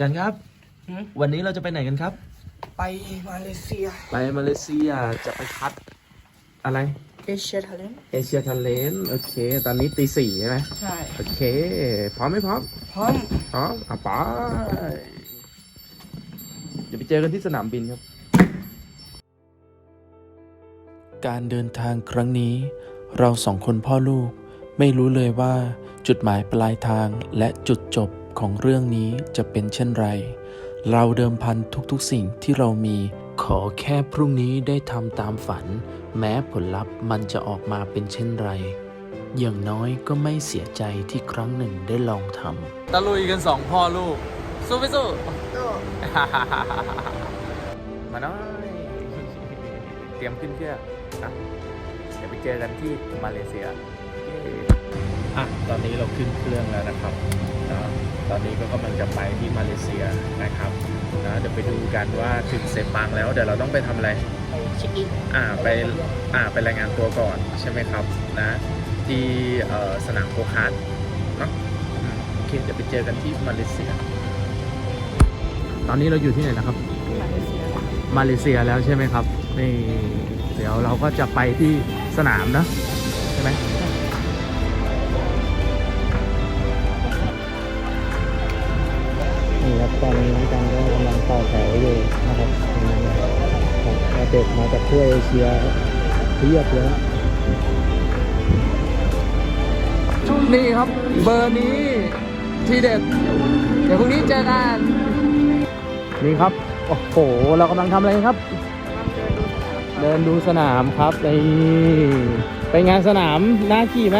กันครับ หืม วันนี้เราจะไปไหนกันครับ ไปมาเลเซีย ไปมาเลเซียจะไปคัด อะไร เอเชียทาเลนเอเชียท l เลนโอเค ตอนนี้ตีสี่ใช่ไหมใช่ โอเค พร้อมไหมพร้อม พร้อม พร้อมอะไปเดี๋ยวไปเจอกันที่สนามบินครับ การเดินทางครั้งนี้ เราสองคนพ่อลูก ไม่รู้เลยว่า จุดหมายปลายทางและจุดจบ ของเรื่องนี้จะเป็นเช่นไร เราเดิมพันทุกๆสิ่งที่เรามี ขอแค่พรุ่งนี้ได้ทำตามฝัน แม้ผลลัพธ์มันจะออกมาเป็นเช่นไร อย่างน้อยก็ไม่เสียใจที่ครั้งหนึ่งได้ลองทำตะลุยกันสองพ่อลูก สู้ไปสู้มาน้อย เตรียมขึ้นเครื่องนะเดี๋ยวไปเจอกันที่มาเลเซีย อะตอนนี้เราขึ้นเครื่องแล้วนะครับนะตอนนี้ก็กำลังจะไปที่มาเลเซียนะครับนะเดี๋ยวไปดูกันว่าถึงเซปังแล้วเดี๋ยวเราต้องไปทำอะไร ไปเช็คอินอ่าไปอ่าไปรายงานตัวก่อนใช่ไหมครับนะที่เอ่อสนามโกคาร์ดเนาะอืมโอเคเดี๋ยวไปเจอกันที่มาเลเซีย ตอนนี้เราอยู่ที่ไหนนะครับ ที่มาเลเซียนะครับมาเลเซียแล้วใช่ไหมครับนี่เดี๋ยวเราก็จะไปที่สนามนะใช่ไหม นี่ครับตอนนี้กันก็กำลังต่อแถวอยู่นะครับเด็กมาจากทั่วเอเชียเทียบเลยนี่ครับ เบอร์นี้ทีเด็ด เดี๋ยวพรุ่งนี้เจอกันนี่ครับ โอ้โห เรากำลังทำอะไรครับ เดินดูสนามครับนี่ไปงานสนามน่าขี่ไหม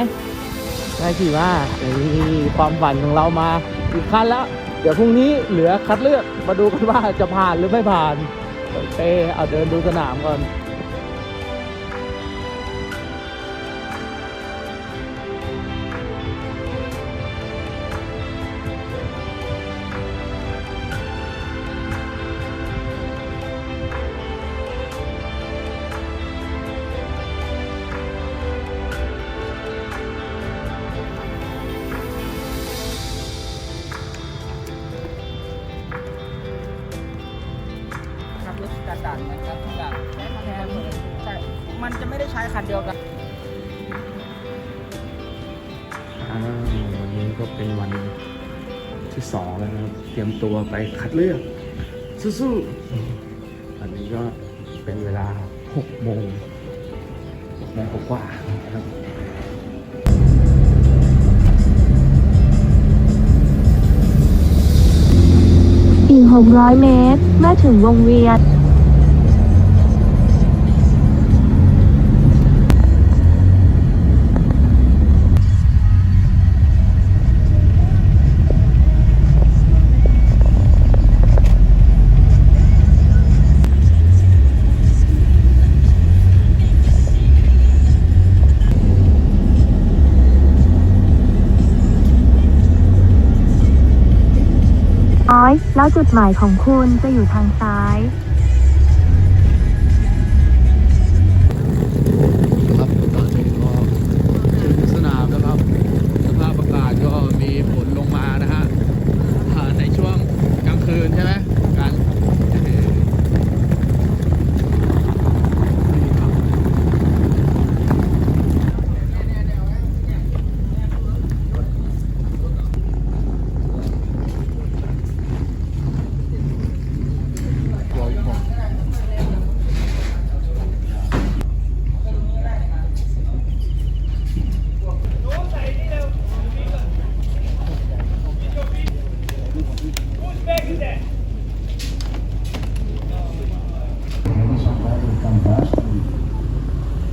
น่าขี่มากนี่ความฝันของเรามาอีกขั้นแล้ว เดี๋ยวพรุ่งนี้เหลือคัดเลือกมาดูกันว่าจะผ่านหรือไม่ผ่านโอเคเอาเดินดูสนามก่อน ไม่ได้ใช้คันเดียวกันอ่าวันนี้ก็เป็นวันที่สองแล้วนะครับ เตรียมตัวไปคัดเลือก สู้ๆอันนี้ก็เป็นเวลาหกโมงหกโมงกว่าๆนะครับอีก600 เมตร เมื่อถึงวงเวียน แล้วจุดหมายของคุณจะอยู่ทางซ้าย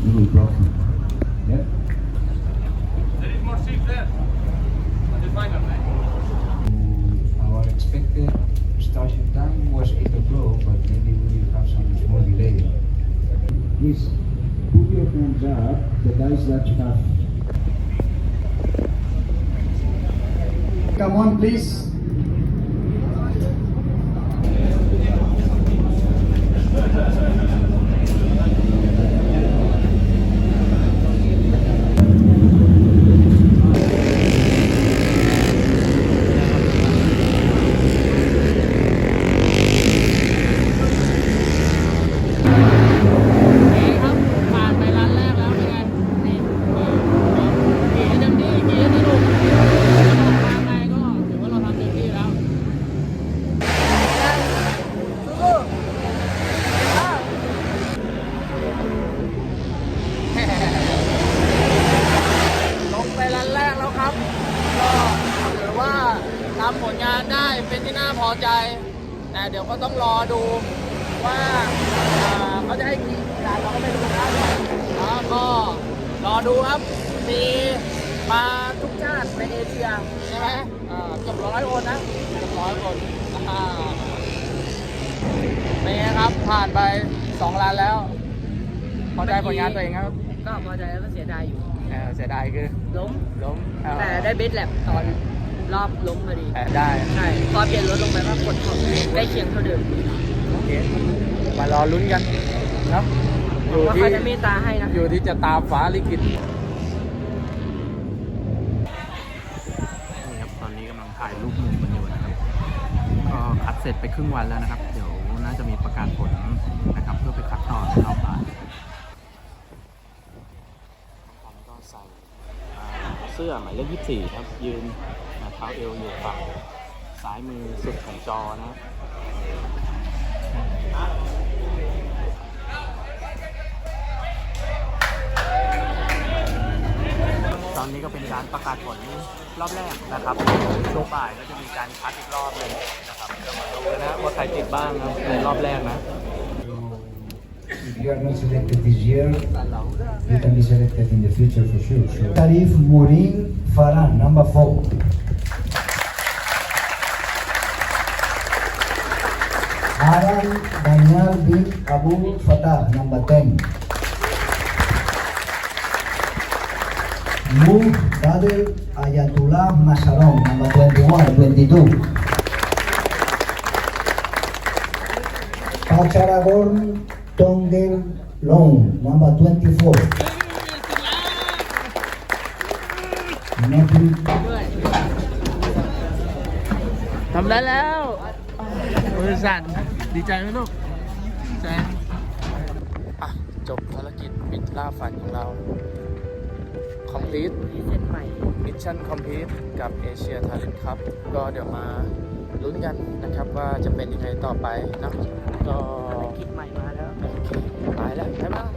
you will block him. Yeah? Our expected station time was 8 o'clock, but maybe we will have some small delay. Please, put your hands up, the guys that have. Come on, please. ผลงานได้เป็นที่น่าพอใจ แต่เดี๋ยวก็ต้องรอดูว่าเขาจะให้กี่ด่านเราก็ไม่รู้นะแล้วก็รอดูครับ มีมาทุกชาติในเอเชียใช่ไหมเกือบร้อยคนนะเกือบร้อยคนเป็นไงครับผ่านไปสองล้านแล้วพอใจผลงานตัวเองครับ ก็พอใจแล้วก็เสียดายอยู่เสียดายคือล้มล้มแต่ได้เบสแลบตอน รอบล้มพอดีเออได้ ใช่พอเปลี่ยนรถลงไปก็กดของใกล้เคียงเท่าเดิมโอเค มารอลุ้นกันเนอะอยู่ว่าที่เขาจะเมตตาให้นะ อยู่ที่จะตามฟ้าลิขิตนี่ครับตอนนี้กำลังถ่ายรูปหมู่กันอยู่นะครับก็คัดเสร็จไปครึ่งวันแล้วนะครับ เดี๋ยวน่าจะมีประกาศผลนะครับ เพื่อไปคัดต่อในรอบบ่ายผมก็ใส่เสื้อหมายเลข24 ครับ ยืนเท้าเอวอยู่ฝั่งซ้ายมือสุดของจอนะตอนนี้ก็เป็นการประกาศผลรอบแรกนะครับช่วงบ่ายก็จะมีการคัดอีกรอบหนึงนะครับเดี๋ยวมาดูกันนะว่าใครติดบ้างนะในรอบแรกนะ If you are not selected this year, you can be selected in the future for sure. So. Tarif Murin Farhan, number four. Aran Daniel bin Abu Fatah, number 10. Nuh Dadir Ayatullah Masaron, number 21, 22. Pacharagorn Tongel Long, number 24. Nepal ทำได้แล้วมือสั่น ดีใจไหมลูกดีใจอะจบภารกิจมิตรล่าฝันของเรา complete เส้นใหม่มิชชั่นคอมพลีทกับเอเชียทาเลนต์ครับ ก็เดี๋ยวมาลุ้นกันนะครับว่าจะเป็นยังไงต่อไปเนอะก็ภารกิจใหม่มาแล้วโอเคไปแล้วบ๊ายบาย